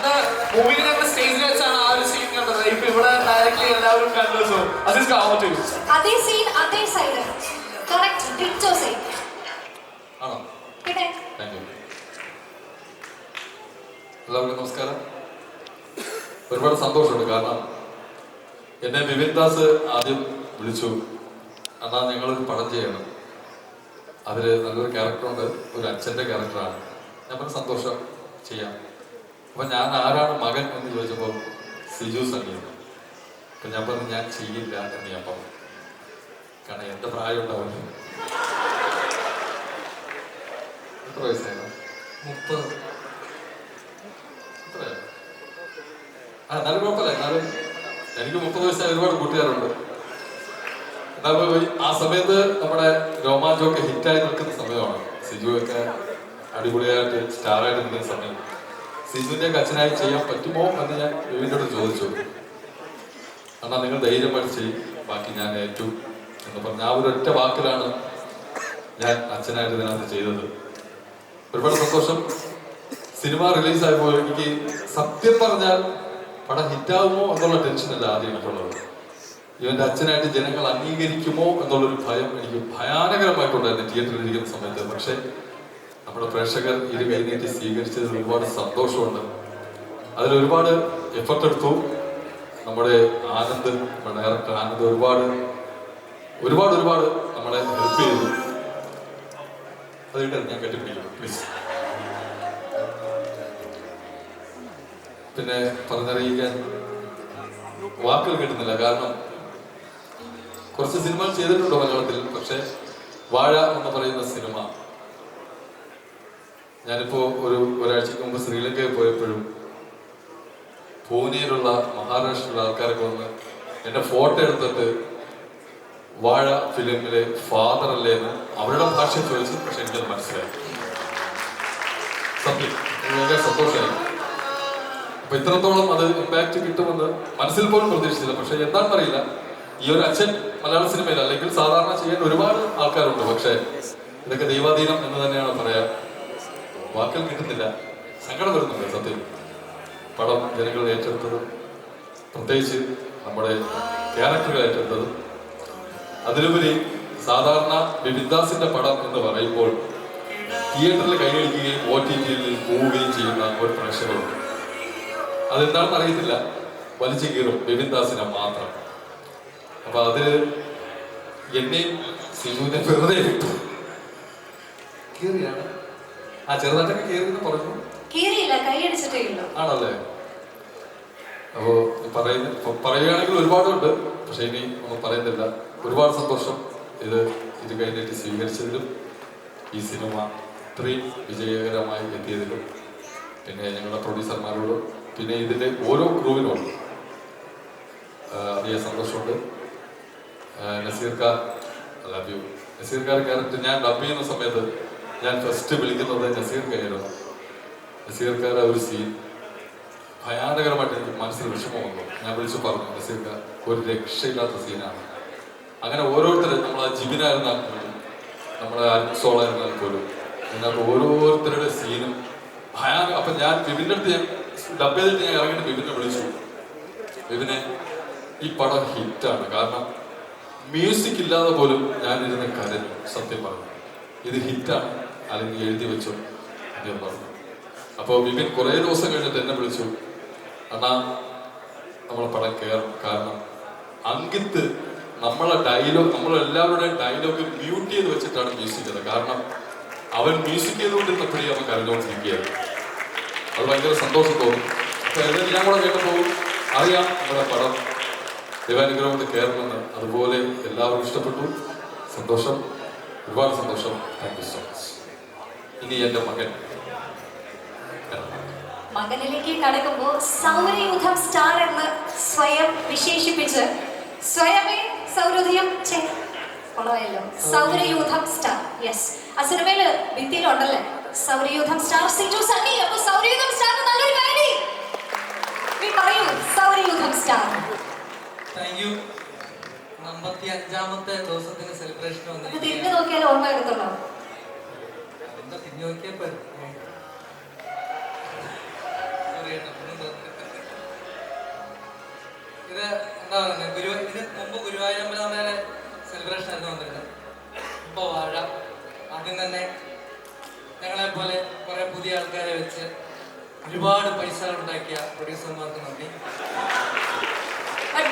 അന്ന് മൂവിയിൽ നമ്മൾ സ്റ്റേജിൽ വെച്ചാണ് ആ ഒരു സീൻ കണ്ടത്. ഇപ്പൊ ഇവിടെ ഡയറക്ട്ലി എല്ലാവരും കണ്ടു സോ അസിസ് കാണാൻ അതേ സീൻ അതേ സൈഡ് കറക്റ്റ് ഡിറ്റോ സെയിം ആണോ? പിന്നെ? താങ്ക് യു എല്ലാവർക്കും നമസ്കാരം. ഒരുപാട് സന്തോഷമുണ്ട്. കാരണം എന്നെ വിപിൻ ദാസ് ആദ്യം വിളിച്ചു. അന്നാ ഞങ്ങളൊരു പടം ചെയ്യണം. അതിൽ നല്ലൊരു ക്യാരക്ടറുണ്ട് ഒരു അച്ഛന്റെ ക്യാരക്ടറാണ് ഞാൻ സന്തോഷം ചെയ്യാം. അപ്പൊ ഞാൻ ആരാണ് മകൻ എന്ന് ചോദിച്ചപ്പോൾ സിജു സംഗീതം അപ്പൊ ഞാൻ പറഞ്ഞു ഞാൻ ചെയ്യില്ല എന്ന് ഞാൻ പറഞ്ഞു. കാരണം എന്റെ പ്രായം ഉണ്ടാവും എത്ര വയസ്സായിരുന്നു? മുപ്പത്? ആ എന്നാലും കുഴപ്പമില്ല എന്നാലും എനിക്ക് മുപ്പത് വയസ്സായ ഒരുപാട് കൂട്ടുകാരുണ്ട്. ആ സമയത്ത് നമ്മുടെ രോമാഞ്ചമൊക്കെ ഹിറ്റായി നിൽക്കുന്ന സമയമാണ്. സിജു ഒക്കെ അടിപൊളിയായിട്ട് സ്റ്റാറായിട്ട് നിൽക്കുന്ന സമയം. സിജുവിന്റെ ഒക്കെ അച്ഛനായി ചെയ്യാൻ പറ്റുമോ എന്ന് ഞാൻ വിവിനോട് ചോദിച്ചു. എന്നാ നിങ്ങൾ ധൈര്യം ചെയ്യും ബാക്കി ഞാൻ ഏറ്റു എന്ന് പറഞ്ഞ ആ ഒരു ഒറ്റ വാക്കിലാണ് ഞാൻ അച്ഛനായിട്ട് ഇതിനകത്ത് ചെയ്തത്. ഒരുപാട് സന്തോഷം. സിനിമ റിലീസായപ്പോൾ എനിക്ക് സത്യം പറഞ്ഞാൽ പടം ഹിറ്റാകുമോ എന്നുള്ള ടെൻഷനല്ല ആദ്യം എനിക്കുള്ളത്. ഇവന്റെ അച്ഛനായിട്ട് ജനങ്ങൾ അംഗീകരിക്കുമോ എന്നുള്ളൊരു ഭയം എനിക്ക് ഭയാനകരമായിട്ടുണ്ടായിരുന്നു തിയേറ്ററിൽ ഇരിക്കുന്ന സമയത്ത്. പക്ഷെ നമ്മുടെ പ്രേക്ഷകർ ഇത് എഴുന്നേറ്റ് സ്വീകരിച്ചതിൽ ഒരുപാട് സന്തോഷമുണ്ട്. അതിൽ ഒരുപാട് എഫർട്ട് എടുത്തു. നമ്മുടെ ആനന്ദ് ഡയറക്ടർ ആനന്ദ് ഒരുപാട് ഒരുപാട് ഒരുപാട് നമ്മളെ ഹെൽപ്പ് ചെയ്തു. അതിട്ട് ഞാൻ കെട്ടിപ്പിടിക്കുന്നു പ്ലീസ് പിന്നെ പറഞ്ഞറിയിക്കാൻ വാക്കുകൾ കിട്ടുന്നില്ല കാരണം കുറച്ച് സിനിമകൾ ചെയ്തിട്ടുണ്ട് മലയാളത്തിൽ. പക്ഷെ വാഴ എന്ന് പറയുന്ന സിനിമ ഞാനിപ്പോ ഒരു ഒരാഴ്ചക്ക് മുമ്പ് ശ്രീലങ്കയിൽ പോയപ്പോഴും പൂനെയിലുള്ള മഹാരാഷ്ട്രയിലുള്ള ആൾക്കാരൊക്കെ വന്ന് എന്റെ ഫോട്ടോ എടുത്തിട്ട് വാഴ ഫിലിമിലെ ഫാദർ അല്ലേ എന്ന് അവരുടെ ഭാഷ ചോദിച്ചു പക്ഷെ എനിക്കത് മനസ്സിലായി സത്യം. വളരെ സന്തോഷമായി. അപ്പൊ ഇത്രത്തോളം അത് ഇമ്പാക്ട് കിട്ടുമെന്ന് മനസ്സിൽ പോലും പ്രതീക്ഷിച്ചില്ല. പക്ഷെ എന്താണെന്ന് അറിയില്ല. ഈ ഒരു അച്ഛൻ മലയാള സിനിമയിൽ അല്ലെങ്കിൽ സാധാരണ ചെയ്യാൻ ഒരുപാട് ആൾക്കാരുണ്ട്. പക്ഷെ ഇതൊക്കെ ദൈവാധീനം എന്ന് തന്നെയാണ് പറയാ. വാക്കുകൾ കിട്ടുന്നില്ല. സങ്കടം വരുന്നുണ്ട് സത്യം. പടം ജനങ്ങൾ ഏറ്റെടുത്തതും പ്രത്യേകിച്ച് നമ്മുടെ ക്യാരക്ടറുകൾ ഏറ്റെടുത്തതും. അതിലുപരി സാധാരണ ബിബിദാസിന്റെ പടം എന്ന് പറയുമ്പോൾ തിയേറ്ററിൽ കൈയടിക്കുകയും ഒ ടി ടിയിൽ പോവുകയും ചെയ്യുന്ന ഒരു പ്രേക്ഷകരുണ്ട്. അതെന്താണെന്ന് അറിയത്തില്ല. വലിച്ചു കീറും ബിബിൻദാസിനെ മാത്രം. അപ്പൊ അത് എന്നെയും സിജുവിനെ വെറുതെ വിട്ടു കീറിയാണ്. ആ ചെറുതായിട്ടൊക്കെ കീറി പറഞ്ഞു? കീറിയില്ല കൈയടിച്ചിട്ടേ ഉള്ളൂ. ആണല്ലേ? അപ്പോ പറയുന്ന പറയുകയാണെങ്കിൽ ഒരുപാടുണ്ട് പക്ഷെ ഇനി നമ്മൾ പറയുന്നില്ല ഒരുപാട് സന്തോഷം ഇത് ഇത് കഴിഞ്ഞിട്ട് സ്വീകരിച്ചതിലും ഈ സിനിമ ഇത്രയും വിജയകരമായി എത്തിയതിലും പിന്നെ ഞങ്ങളുടെ പ്രൊഡ്യൂസർമാരോടും പിന്നെ ഇതിന്റെ ഓരോ ക്രൂവിനോടും വലിയ സന്തോഷമുണ്ട്. നസീർക്ക ലവ് യു നസീർക്കാർ ക്യാരക്ടർ ഞാൻ ഡബ് ചെയ്യുന്ന സമയത്ത് ഞാൻ ഫസ്റ്റ് വിളിക്കുന്നത് നസീർക്കായിരുന്നു. നസീർക്കാരുടെ ഒരു സീൻ ഭയാനകരമായിട്ട് എനിക്ക് മനസ്സിൽ വിഷമം വന്നു. ഞാൻ വിളിച്ചു പറഞ്ഞു നസീർക്ക ഒരു രക്ഷയില്ലാത്ത സീനാണ് അങ്ങനെ ഓരോരുത്തരും നമ്മൾ ആ ജിബിനായിരുന്നാൽ പോലും നമ്മുടെ അൽസോളായിരുന്നാൽ പോലും. എന്നാൽ ഓരോരുത്തരുടെ സീനും ഭയാനക. അപ്പൊ ഞാൻ വിപിന്റെ അടുത്ത് ഞാൻ ഡബ് ചെയ്തിട്ട് ഞാൻ ഇറങ്ങിയിട്ട് വിപിനെ വിളിച്ചു. വിപിനെ ഈ പടം ഹിറ്റാണ് കാരണം മ്യൂസിക് ഇല്ലാതെ പോലും ഞാൻ ഇരുന്ന് കരഞ്ഞു. സത്യം പറഞ്ഞു. ഇത് ഹിറ്റാണ് അല്ലെങ്കിൽ എഴുതി വെച്ചോ. ഞാൻ പറഞ്ഞു. അപ്പോൾ വിപിൻ കുറേ ദിവസം കഴിഞ്ഞിട്ട് എന്നെ വിളിച്ചു. അണ്ണാ നമ്മളെ പടം കയറും കാരണം അങ്കിത്ത് നമ്മളെ ഡയലോഗ് നമ്മളെല്ലാവരുടെയും ഡയലോഗ് മ്യൂട്ട് ചെയ്ത് വെച്ചിട്ടാണ് മ്യൂസിക് ചെയ്തത് കാരണം അവൻ മ്യൂസിക് ചെയ്തുകൊണ്ടിരുന്നപ്പോഴേ അവൻ കരഞ്ഞുകൊണ്ടിരിക്കുകയായിരുന്നു അത് ഭയങ്കര സന്തോഷം തോന്നും. അപ്പൊ ഇതെല്ലാം കൂടെ കേട്ടപ്പോൾ അറിയാം നമ്മുടെ പടം ദൈവാനുഗ്രഹം കൊണ്ട് കയറുമെന്ന് അതുപോലെ എല്ലാവരും ഇഷ്ടപ്പെട്ടു. സന്തോഷം. ഒരുപാട് സന്തോഷം. താങ്ക് യു സോ മച്ച് ഇനി എന്റെ മകൻ. മകനിലേക്ക് കടക്കുമ്പോൾ സൗരയൂഥം സ്റ്റാർ എന്ന് സ്വയം വിശേഷിപ്പിച്ച് സ്വയമേ സൗരയൂഥം ഛെ, കൊള്ളാമല്ലോ. സൗരയൂഥം സ്റ്റാർ യെസ് ആ സിനിമയിൽ ഭിത്തിയിലുണ്ടല്ലേ? സൗരയൂഥം സ്റ്റാർ സിജു സണ്ണി. അപ്പൊ സൗരയൂഥം സ്റ്റാർ നല്ലൊരു കാര്യം പറയൂ സൗരയൂഥം സ്റ്റാർ താങ്ക് യു അമ്പത്തി അഞ്ചാമത്തെ ദിവസത്തിന്റെ സെലിബ്രേഷൻ തിരിഞ്ഞു നോക്കിയാൽ ഓർമ്മ ഇത് എന്താ പറയുന്നത് ഗുരു ഇതിന് മുമ്പ് ഗുരുവായൂരമ്പലമായ സെലിബ്രേഷൻ ആയിരുന്നു വന്നിരുന്നത്. ഇപ്പോൾ വാഴ. തന്നെ ഞങ്ങളെ പോലെ കുറെ പുതിയ ആൾക്കാരെ വെച്ച് ഒരുപാട് പൈസ ഉണ്ടാക്കിയ പ്രൊഡ്യൂസർമാർക്ക് നന്ദി.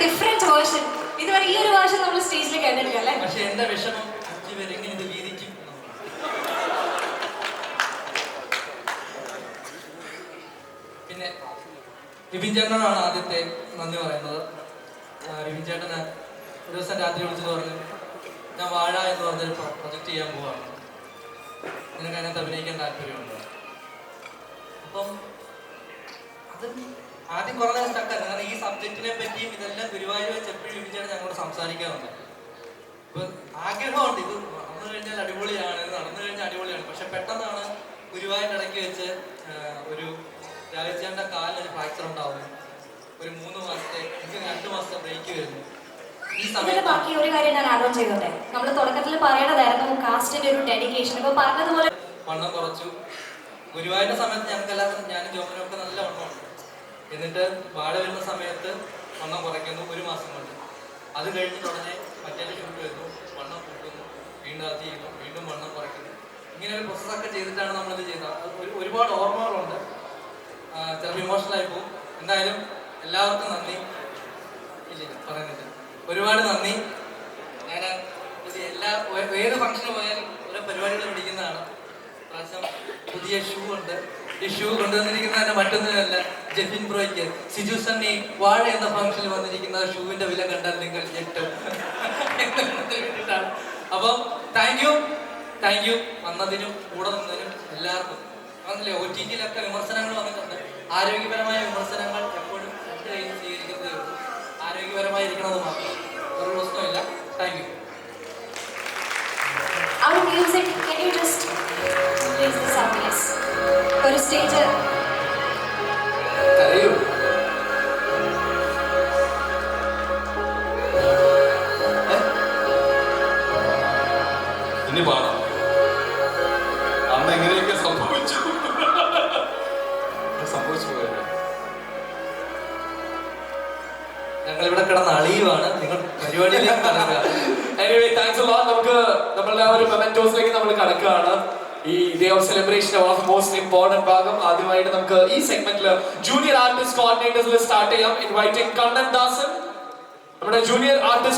ഡിഫറെന്റ് വേർഷൻ ഇതുവരെ ഈ ഒരു വേർഷൻ നമ്മൾ സ്റ്റേജിൽ കേട്ടിട്ടില്ല പക്ഷെ എന്റെ വിഷമം വിപിൻ ആദ്യത്തെ നന്ദി പറയുന്നത്. വിപിൻ ചേട്ടന് ഒരു ദിവസം രാത്രി വിളിച്ചിട്ട് പറഞ്ഞു ഞാൻ വാഴ എന്ന് പറഞ്ഞൊരു പ്രൊജക്റ്റ് ചെയ്യാൻ പോവാണ്. നിനക്ക് അതിനകത്ത് അഭിനയിക്കാൻ താല്പര്യമുണ്ട്? അപ്പം അത് ആദ്യം കുറേ നേരം സ്റ്റക്കായിരുന്നു കാരണം ഈ സബ്ജക്റ്റിനെ പറ്റിയും ഇതെല്ലാം ഗുരുവായൂർ വെച്ച് എപ്പോഴും വിപിൻ ചേട്ടൻ ഞങ്ങളോട് സംസാരിക്കാറുണ്ട് ഇപ്പൊ ആഗ്രഹമുണ്ട്. ഇത് നടന്നു കഴിഞ്ഞാൽ അടിപൊളിയാണ്. ഇത് നടന്നു കഴിഞ്ഞാൽ അടിപൊളിയാണ്. പക്ഷെ പെട്ടെന്നാണ് ഗുരുവായൂർ ഇടയ്ക്ക് വെച്ച് ഒരു കാലിനൊരു ഫ്രാക്ചർ ഉണ്ടാവുന്നു ഒരു മൂന്ന് മാസത്തെ എനിക്ക് രണ്ട് മാസത്തെ ബ്രേക്ക് വരുന്നു. സമയത്ത് ബാക്കി ഒരു കാര്യം ഞാൻ ആഡ് ഓൺ ചെയ്തോട്ടെ? നമ്മൾ തുടക്കത്തിൽ പറയേണ്ടതായിരുന്നു കാസ്റ്റിന്റെ ഒരു ഡെഡിക്കേഷൻ ഇപ്പൊ പറഞ്ഞതുപോലെ വണ്ണം കുറച്ചു. ഗുരുവായൂരിന്റെ സമയത്ത് ഞങ്ങൾക്ക് എല്ലാവർക്കും ഞാനും ജോമനും ഒക്കെ നല്ല വണ്ണമുണ്ട് എന്നിട്ട് വാഴ വരുന്ന സമയത്ത് വണ്ണം കുറയ്ക്കുന്നു ഒരു മാസം കൊണ്ട്. അത് കഴിഞ്ഞിട്ട് ഉടനെ മറ്റേ ഷൂട്ട് വരുന്നു വണ്ണം കൂട്ടുന്നു വീണ്ടും അത് ചെയ്യുന്നു വീണ്ടും വണ്ണം കുറയ്ക്കുന്നു. ഇങ്ങനെ ഒരു പ്രോസസ്സൊക്കെ ചെയ്തിട്ടാണ് നമ്മളിത് ചെയ്തത്. ഒരു- ഒരുപാട് ഓർമ്മകളുണ്ട്. ആ, ചിലപ്പോൾ ഇമോഷണൽ ആയി പോകും. എന്തായാലും എല്ലാവർക്കും നന്ദി. ഇല്ല പറയുന്നില്ല. ഒരുപാട് നന്ദി. ഞാൻ ഇത് എല്ലാ ഏത് ഫംഗ്ഷന് പോയാലും ഓരോ പരിപാടികൾ പിടിക്കുന്നതാണ്. പ്രാവശ്യം പുതിയ ഷൂ ഉണ്ട്. ഈ ഷൂ കൊണ്ടുവന്നിരിക്കുന്നതിന്റെ മറ്റൊന്നുമല്ല ജെഫിൻ ബ്രോയ്ക്ക്. സിജു സണ്ണി വാഴ എന്ന ഫംഗ്ഷനിൽ വന്നിരിക്കുന്ന ഷൂവിന്റെ വില കണ്ടാൽ നിങ്ങൾ ഞെട്ടും. അപ്പം താങ്ക് യു താങ്ക് യു വന്നതിനും കൂടെ നിന്നതിനും എല്ലാവർക്കും പറഞ്ഞില്ലേ ഒ ടി ടിയിലൊക്കെ വിമർശനങ്ങൾ വന്നിട്ടുണ്ട്. ആരോഗ്യപരമായ വിമർശനങ്ങൾ എപ്പോഴും സ്വീകരിക്കുന്നതേ ഉള്ളൂ. ആരോഗ്യപരമായിരിക്കണത് മാത്രം. ഒരു പ്രശ്നമില്ല thank you our music can you just please this up please ഒരു സ്റ്റേജ് കരയൂ? ഇനി പാടാം. ഞങ്ങൾ ഇവിടെ കിടന്ന് അളിയുവാണ്. നിങ്ങൾ താങ്ക്സ് ലോട്ട് നമുക്ക് നമ്മളുടെ നമ്മൾ കടക്കുകയാണ്. ഈ day of celebration of most important ഭാഗം. ആദ്യമായിട്ട് നമുക്ക് ഈ സെഗ്മെന്റിൽ ജൂനിയർ ആർട്ടിസ്റ്റ് കോർഡിനേറ്റേഴ്സിൽ സ്റ്റാർട്ട് ചെയ്യാം. ഇൻവൈറ്റിംഗ് കണ്ണൻ ദാസൻ നമ്മുടെ ജൂനിയർ ആർട്ടിസ്റ്റ്